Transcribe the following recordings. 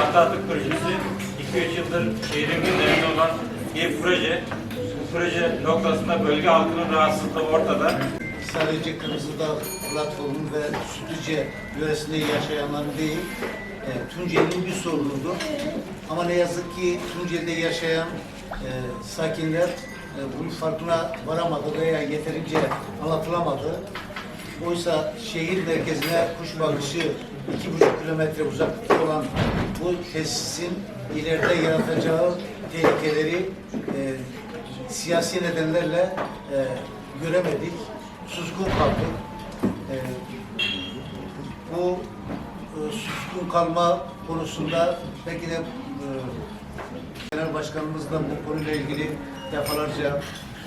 Atatürk projesi 2-3 yıldır şehrin gündeminde olan bir proje. Bu proje noktasında bölge halkının rahatsızlığı ortada. sadece Kırmızıdağ platformu ve Sütlüce yöresinde yaşayanların değil, e, Tunceli'nin bir sorunudur. Ama ne yazık ki Tunceli'de yaşayan e, sakinler e, bunun farkına varamadı veya yeterince anlatılamadı. Oysa şehir merkezine kuş bakışı iki buçuk kilometre uzaklıkta olan bu tesisin ileride yaratacağı tehlikeleri e, siyasi nedenlerle e, göremedik. Suskun kaldık. E, bu e, suskun kalma konusunda belki de e, Genel Başkanımız da bu konuyla ilgili defalarca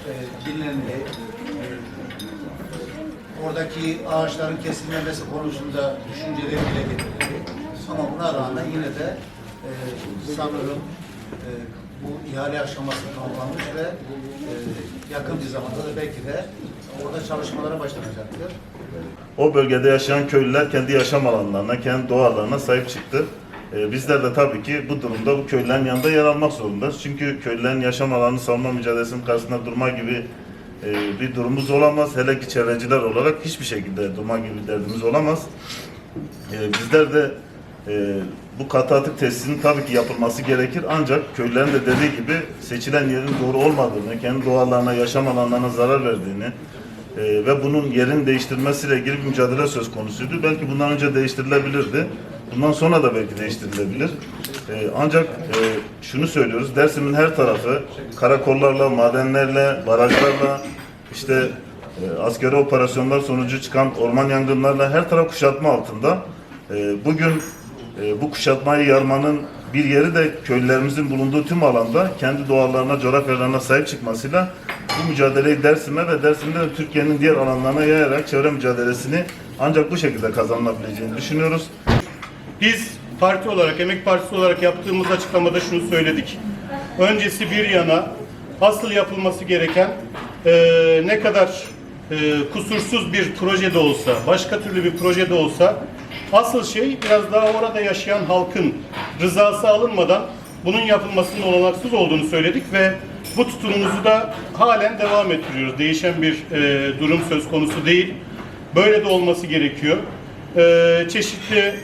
e, dinlendi. E, oradaki ağaçların kesilmemesi konusunda düşünceleri dile getirdi. Ama buna rağmen yine de e, sanırım e, bu ihale aşaması tamamlanmış ve e, yakın bir zamanda da belki de orada çalışmalara başlanacaktır. O bölgede yaşayan köylüler kendi yaşam alanlarına, kendi doğalarına sahip çıktı. Ee, bizler de tabii ki bu durumda bu köylülerin yanında yer almak zorundayız. Çünkü köylülerin yaşam alanını savunma mücadelesinin karşısında durma gibi e, bir durumumuz olamaz. Hele ki çevreciler olarak hiçbir şekilde durma gibi derdimiz olamaz. Ee, bizler de e, bu katı atık tesisinin tabii ki yapılması gerekir. Ancak köylülerin de dediği gibi seçilen yerin doğru olmadığını, kendi doğalarına, yaşam alanlarına zarar verdiğini e, ve bunun yerin değiştirilmesiyle ilgili bir mücadele söz konusuydu. Belki bundan önce değiştirilebilirdi. Bundan sonra da belki değiştirilebilir. E, ancak e, şunu söylüyoruz, Dersim'in her tarafı karakollarla, madenlerle, barajlarla, işte e, askeri operasyonlar sonucu çıkan orman yangınlarla her taraf kuşatma altında. E, bugün e, bu kuşatmayı yarmanın bir yeri de köylülerimizin bulunduğu tüm alanda kendi doğallarına, coğrafyalarına sahip çıkmasıyla bu mücadeleyi Dersim'e ve Dersim'de de Türkiye'nin diğer alanlarına yayarak çevre mücadelesini ancak bu şekilde kazanılabileceğini düşünüyoruz. Biz parti olarak, Emek Partisi olarak yaptığımız açıklamada şunu söyledik. Öncesi bir yana asıl yapılması gereken eee, ne kadar eee, kusursuz bir proje de olsa, başka türlü bir proje de olsa asıl şey biraz daha orada yaşayan halkın rızası alınmadan bunun yapılmasının olanaksız olduğunu söyledik ve bu tutumumuzu da halen devam ettiriyoruz. Değişen bir eee, durum söz konusu değil. Böyle de olması gerekiyor. Eee, çeşitli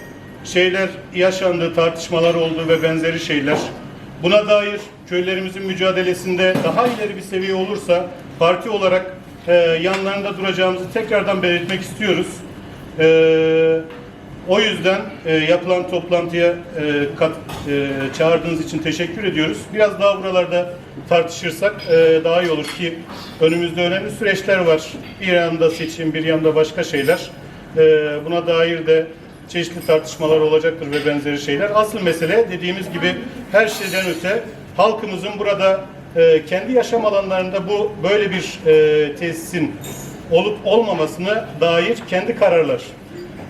şeyler yaşandı, tartışmalar oldu ve benzeri şeyler. Buna dair köylerimizin mücadelesinde daha ileri bir seviye olursa parti olarak e, yanlarında duracağımızı tekrardan belirtmek istiyoruz. E, o yüzden e, yapılan toplantıya e, kat, e, çağırdığınız için teşekkür ediyoruz. Biraz daha buralarda tartışırsak e, daha iyi olur ki önümüzde önemli süreçler var. Bir yanda seçim, bir yanda başka şeyler. E, buna dair de çeşitli tartışmalar olacaktır ve benzeri şeyler. Asıl mesele dediğimiz gibi her şeyden öte halkımızın burada e, kendi yaşam alanlarında bu böyle bir e, tesisin olup olmamasına dair kendi kararlar.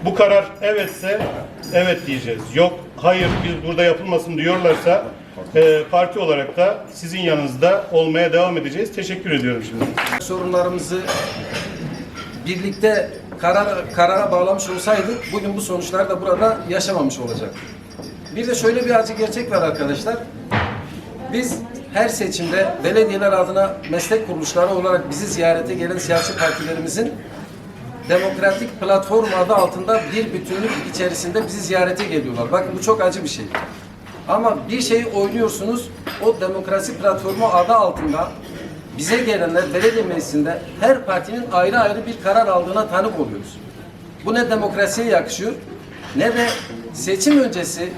Bu karar evetse evet diyeceğiz. Yok hayır biz burada yapılmasın diyorlarsa e, parti olarak da sizin yanınızda olmaya devam edeceğiz. Teşekkür ediyorum şimdi. sorunlarımızı birlikte karar, karara bağlamış olsaydık bugün bu sonuçları da burada yaşamamış olacaktık. Bir de şöyle bir acı gerçek var arkadaşlar. Biz her seçimde belediyeler adına meslek kuruluşları olarak bizi ziyarete gelen siyasi partilerimizin demokratik platform adı altında bir bütünlük içerisinde bizi ziyarete geliyorlar. Bakın bu çok acı bir şey. Ama bir şeyi oynuyorsunuz, o demokrasi platformu adı altında bize gelenler belediye meclisinde her partinin ayrı ayrı bir karar aldığına tanık oluyoruz. Bu ne demokrasiye yakışıyor, ne de seçim öncesi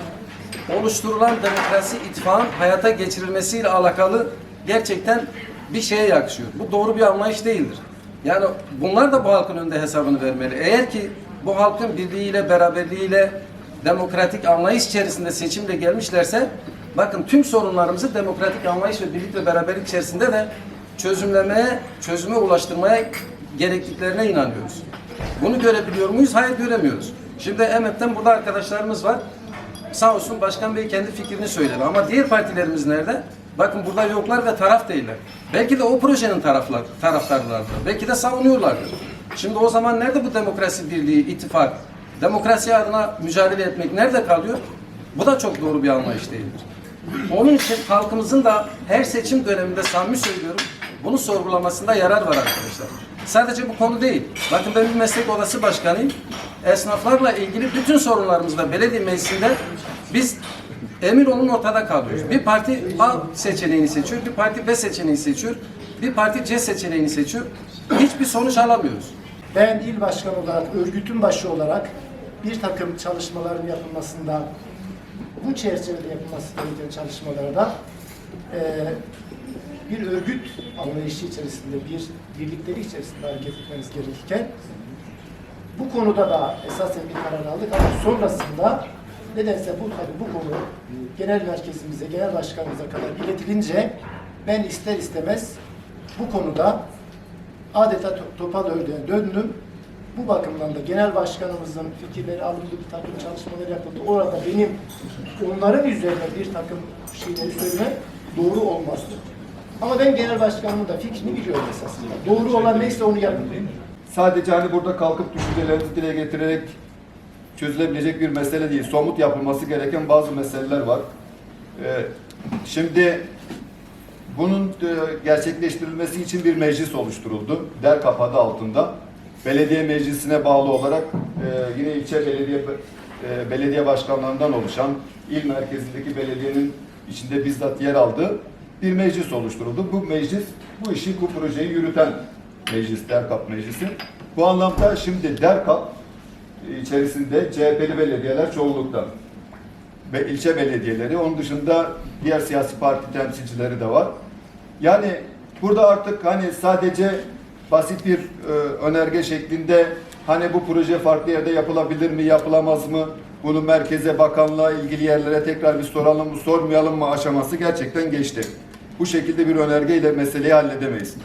oluşturulan demokrasi ittifakın hayata geçirilmesiyle alakalı gerçekten bir şeye yakışıyor. Bu doğru bir anlayış değildir. Yani bunlar da bu halkın önünde hesabını vermeli. Eğer ki bu halkın birliğiyle, beraberliğiyle, demokratik anlayış içerisinde seçimle gelmişlerse bakın tüm sorunlarımızı demokratik anlayış ve birlik ve beraberlik içerisinde de çözümlemeye, çözüme ulaştırmaya gerektiklerine inanıyoruz. Bunu görebiliyor muyuz? Hayır göremiyoruz. Şimdi EMEP'ten burada arkadaşlarımız var. Sağ olsun Başkan Bey kendi fikrini söyledi. Ama diğer partilerimiz nerede? Bakın burada yoklar ve taraf değiller. Belki de o projenin taraflar, taraftarlardır. Belki de savunuyorlardır. Şimdi o zaman nerede bu demokrasi birliği, ittifak? Demokrasi adına mücadele etmek nerede kalıyor? Bu da çok doğru bir anlayış değildir. Onun için halkımızın da her seçim döneminde samimi söylüyorum bunu sorgulamasında yarar var arkadaşlar. Sadece bu konu değil. Bakın ben bir meslek odası başkanıyım. Esnaflarla ilgili bütün sorunlarımızda belediye meclisinde biz emin olun ortada kalıyoruz. Bir parti A seçeneğini seçiyor, bir parti B seçeneğini seçiyor, bir parti C seçeneğini seçiyor. Hiçbir sonuç alamıyoruz. Ben il başkanı olarak, örgütün başı olarak bir takım çalışmaların yapılmasında, bu çerçevede yapılması gereken çalışmalarda eee, bir örgüt anlayışı içerisinde, bir birliktelik içerisinde hareket etmemiz gerekirken bu konuda da esasen bir karar aldık ama sonrasında nedense bu tabii bu konu genel merkezimize, genel başkanımıza kadar iletilince ben ister istemez bu konuda adeta to- topal ördeğe döndüm. Bu bakımdan da genel başkanımızın fikirleri alındı, bir takım çalışmalar yapıldı. Orada benim onların üzerine bir takım şeyleri söylemek doğru olmazdı. Ama ben genel başkanımın da fikrini biliyorum esasında. Doğru olan neyse onu yapın. sadece hani burada kalkıp düşüncelerinizi dile getirerek çözülebilecek bir mesele değil. Somut yapılması gereken bazı meseleler var. Ee, şimdi bunun e, gerçekleştirilmesi için bir meclis oluşturuldu. DERKAP adı altında. Belediye meclisine bağlı olarak e, yine ilçe belediye e, belediye başkanlarından oluşan il merkezindeki belediyenin içinde bizzat yer aldığı bir meclis oluşturuldu. Bu meclis bu işi, bu projeyi yürüten meclis, DERKAP meclisi. Bu anlamda şimdi DERKAP içerisinde CHP'li belediyeler çoğunlukta ve ilçe belediyeleri. Onun dışında diğer siyasi parti temsilcileri de var. Yani burada artık hani sadece basit bir e, önerge şeklinde hani bu proje farklı yerde yapılabilir mi, yapılamaz mı? Bunu merkeze, bakanlığa, ilgili yerlere tekrar bir soralım mı, sormayalım mı aşaması gerçekten geçti. Bu şekilde bir önergeyle meseleyi halledemeyiz.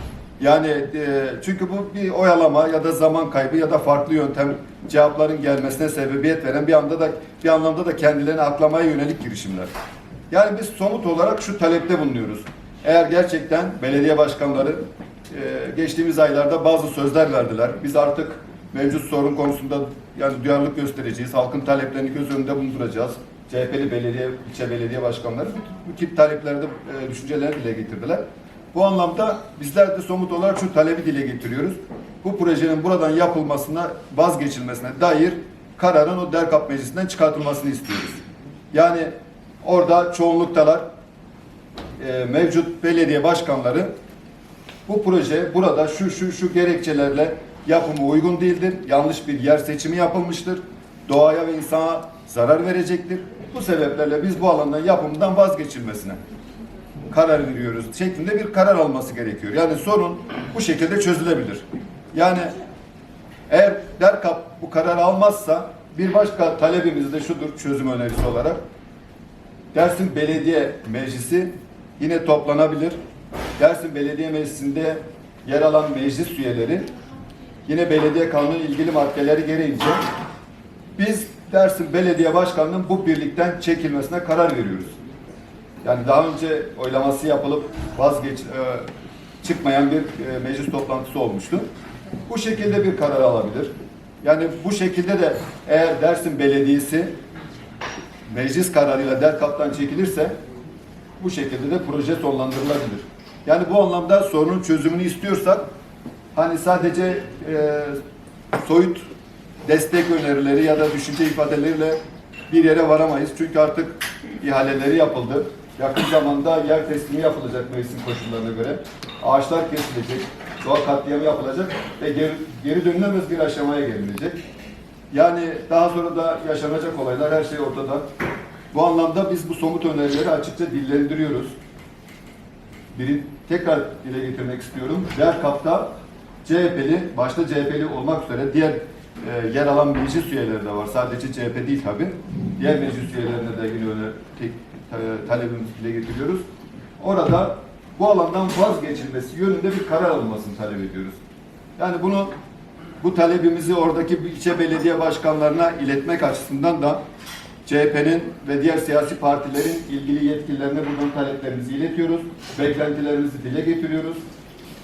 Yani e, çünkü bu bir oyalama ya da zaman kaybı ya da farklı yöntem cevapların gelmesine sebebiyet veren bir anda da bir anlamda da kendilerini aklamaya yönelik girişimler. Yani biz somut olarak şu talepte bulunuyoruz. Eğer gerçekten belediye başkanları e, geçtiğimiz aylarda bazı sözler verdiler. Biz artık mevcut sorun konusunda yani duyarlılık göstereceğiz. Halkın taleplerini göz önünde bulunduracağız. CHP'li belediye, ilçe belediye başkanları bu, bu tip taleplerde e, düşüncelerini dile getirdiler. Bu anlamda bizler de somut olarak şu talebi dile getiriyoruz. Bu projenin buradan yapılmasına, vazgeçilmesine dair kararın o DERKAP meclisinden çıkartılmasını istiyoruz. Yani orada çoğunluktalar e, mevcut belediye başkanları bu proje burada şu şu şu gerekçelerle yapımı uygun değildir. Yanlış bir yer seçimi yapılmıştır. Doğaya ve insana zarar verecektir. Bu sebeplerle biz bu alandan yapımından vazgeçilmesine karar veriyoruz şeklinde bir karar alması gerekiyor. Yani sorun bu şekilde çözülebilir. Yani eğer DERKAP bu kararı almazsa bir başka talebimiz de şudur çözüm önerisi olarak. Dersim Belediye Meclisi yine toplanabilir. Dersim Belediye Meclisi'nde yer alan meclis üyeleri yine belediye kanunu ilgili maddeleri gereğince biz Dersim Belediye Başkanı'nın bu birlikten çekilmesine karar veriyoruz. Yani daha önce oylaması yapılıp vazgeç e, çıkmayan bir e, meclis toplantısı olmuştu. Bu şekilde bir karar alabilir. Yani bu şekilde de eğer Dersim Belediyesi meclis kararıyla DERKAP'tan çekilirse bu şekilde de proje sonlandırılabilir. Yani bu anlamda sorunun çözümünü istiyorsak hani sadece e, soyut destek önerileri ya da düşünce ifadeleriyle bir yere varamayız. Çünkü artık ihaleleri yapıldı. Yakın zamanda yer teslimi yapılacak mevsim koşullarına göre. Ağaçlar kesilecek, doğa katliamı yapılacak ve geri, geri dönülemez bir aşamaya gelinecek. Yani daha sonra da yaşanacak olaylar her şey ortada. Bu anlamda biz bu somut önerileri açıkça dillendiriyoruz. Biri tekrar dile getirmek istiyorum. DERKAP'ta CHP'li, başta CHP'li olmak üzere diğer e, yer alan meclis üyeleri de var. Sadece CHP değil tabi. Diğer meclis üyelerine de yine öyle tek, talebimizi dile getiriyoruz. Orada bu alandan vazgeçilmesi yönünde bir karar alınmasını talep ediyoruz. Yani bunu bu talebimizi oradaki ilçe belediye başkanlarına iletmek açısından da CHP'nin ve diğer siyasi partilerin ilgili yetkililerine buradan taleplerimizi iletiyoruz. Beklentilerimizi dile getiriyoruz.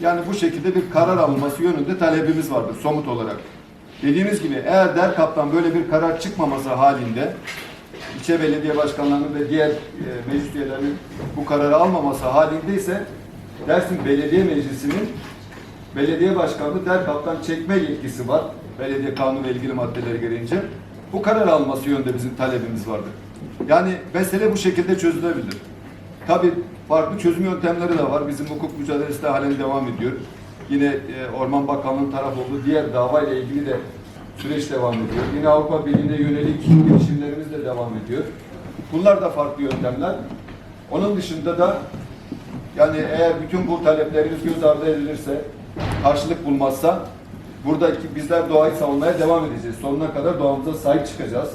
Yani bu şekilde bir karar alınması yönünde talebimiz vardır somut olarak. Dediğimiz gibi eğer DERKAP'tan böyle bir karar çıkmaması halinde ilçe belediye başkanlarının ve diğer e, meclis üyelerinin bu kararı almaması halindeyse Dersim Belediye Meclisi'nin belediye başkanlığı derhaptan çekme yetkisi var. Belediye kanunu ve ilgili maddeleri gereğince. Bu karar alması yönünde bizim talebimiz vardı. Yani mesele bu şekilde çözülebilir. Tabii farklı çözüm yöntemleri de var. Bizim hukuk mücadelesi de halen devam ediyor. Yine e, Orman Bakanlığı'nın taraf olduğu diğer davayla ilgili de süreç devam ediyor. Yine Avrupa Birliği'ne yönelik girişimlerimiz de devam ediyor. Bunlar da farklı yöntemler. Onun dışında da yani eğer bütün bu taleplerimiz göz ardı edilirse, karşılık bulmazsa buradaki bizler doğayı savunmaya devam edeceğiz. Sonuna kadar doğamıza sahip çıkacağız.